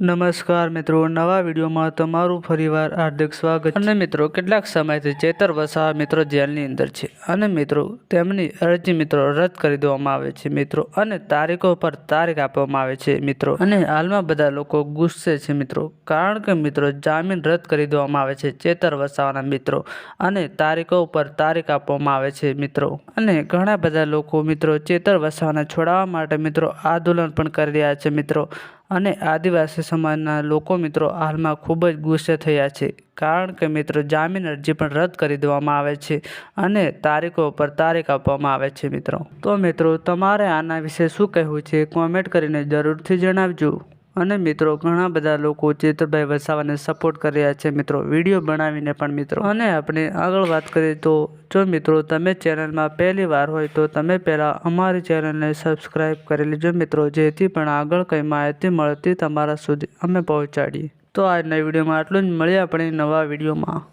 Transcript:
નમસ્કાર મિત્રો, નવા વિડીયોમાં તમારું ફરીવાર હાર્દિક સ્વાગત અને મિત્રો, કેટલાક સમયથી ચેતર વસાવા મિત્રો જેલની અંદર છે. અને મિત્રો, તેમની અરજી મિત્રો રદ કરી દેવામાં આવે છે, મિત્રો. અને તારીખો પર તારીખ આપવામાં આવે છે, મિત્રો. અને હાલમાં બધા લોકો ગુસ્સે છે, મિત્રો. કારણ કે મિત્રો, જામીન રદ કરી દેવામાં આવે છે, ચેતર વસાવાના મિત્રો. અને તારીખો ઉપર તારીખ આપવામાં આવે છે, મિત્રો. અને ઘણા બધા લોકો મિત્રો ચેતર વસાવાને છોડાવવા માટે મિત્રો આંદોલન પણ કરી રહ્યા છે, મિત્રો. અને આદિવાસી સમાજના લોકો મિત્રો હાલમાં ખૂબ જ ગુસ્સે થયા છે. કારણ કે મિત્રો જામીન અરજી પણ રદ કરી દેવામાં આવે છે અને તારીખો પર તારીખ આપવામાં આવે છે મિત્રો. તો મિત્રો તમારે આના વિશે શું કહેવું છે? કોમેન્ટ કરીને જરૂરથી જણાવજો. અને મિત્રો, ઘણા બધા લોકો ચેતરભાઈ વસાવાને સપોર્ટ કરી રહ્યા છે મિત્રો. વીડિયો બનાવીને પણ મિત્રો. અને આપણે આગળ વાત કરીએ તો, જો મિત્રો તમે ચેનલમાં પહેલી વાર હોય તો તમે પહેલાં અમારી ચેનલને સબસ્ક્રાઈબ કરી લેજો મિત્રો, જેથી પણ આગળ કંઈ માહિતી મળતી તમારા સુધી અમે પહોંચાડીએ. તો આજના વિડીયોમાં આટલું જ. મળીએ આપણે નવા વિડીયોમાં.